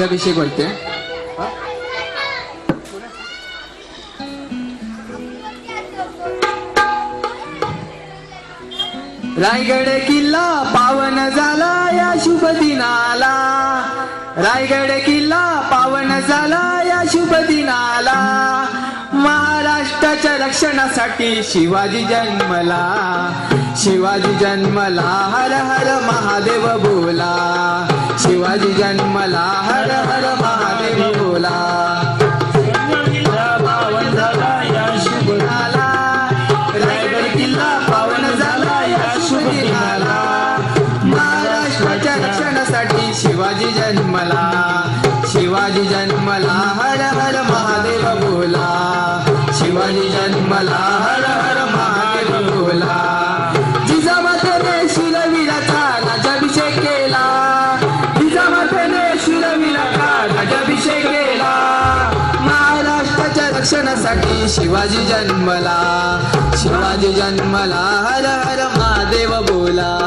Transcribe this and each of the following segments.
राज्याभिषेक बोलते. रायगड किल्ला पावन झाला या शुभ दिनाला. रायगड किल्ला पावन झाला या शुभ दिनाला. महाराष्ट्राच्या रक्षणासाठी शिवाजी जन्मला. शिवाजी जन्मला. हर हर महादेव बोला. शिवाजी जन्मला हर हर महादेव बोला. पावन झाला या शुभ दिनाला रायगड किल्ला पावन झाला या शुभ दिनाला महाराष्ट्राच्या रक्षणासाठी शिवाजी जन्मला शिवाजी जन्मला हर महाराष्ट्राच्या रक्षणासाठी शिवाजी जन्मला. शिवाजी जन्मला हर हर महादेव बोला.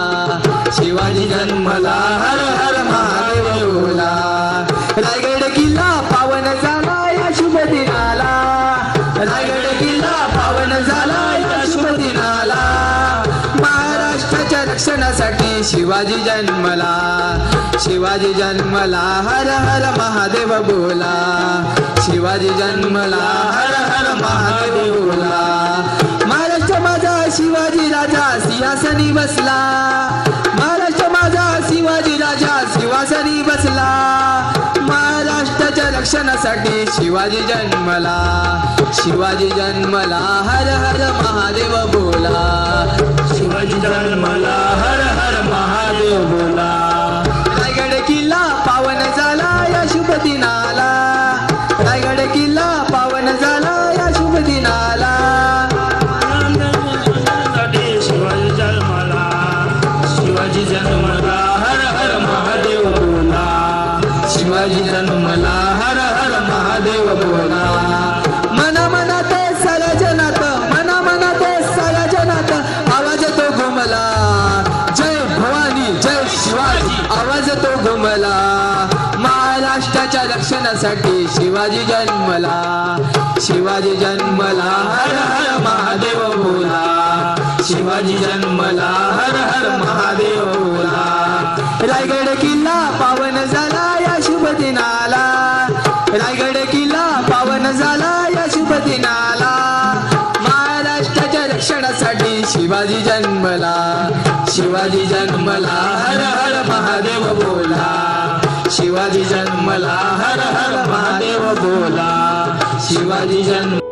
शिवाजी जन्मला हर हर महादेव बोला. रायगड किल्ला पावन झाला या शुभ दिनाला रायगड किल्ला पावन झाला या शुभ दिनाला महाराष्ट्राच्या रक्षणासाठी शिवाजी जन्मला. शिवाजी जन्मला हर हर महादेव बोला. शिवाजी जन्मला हर हर महादेव बोला महाराष्ट्र माझा शिवाजी राजा सिंहासनी बसला. महाराष्ट्र माझा शिवाजी राजा सिंहासनी बसला. महाराष्ट्राच्या रक्षणासाठी शिवाजी जन्मला. शिवाजी जन्मला हर हर महादेव बोला. शिवाजी जन्मला. शिवाजी जन्मला हर हर महादेव बोला. मना मनात सरजनात मना मनात सरजनात आवाज तो घुमला. जय भवानी जय शिवाजी आवाज तो घुमला. महाराष्ट्राच्या रक्षणासाठी शिवाजी जन्मला. शिवाजी जन्मला हर हर महादेव बोला. शिवाजी जन्मला हर हर महादेव बोला. रायगड किल्ला पावन झाला. शिवाजी जन्मला शिवाजी जन्मला हर हर महादेव बोला. शिवाजी जन्मला हर हर महादेव बोला. शिवाजी जन्म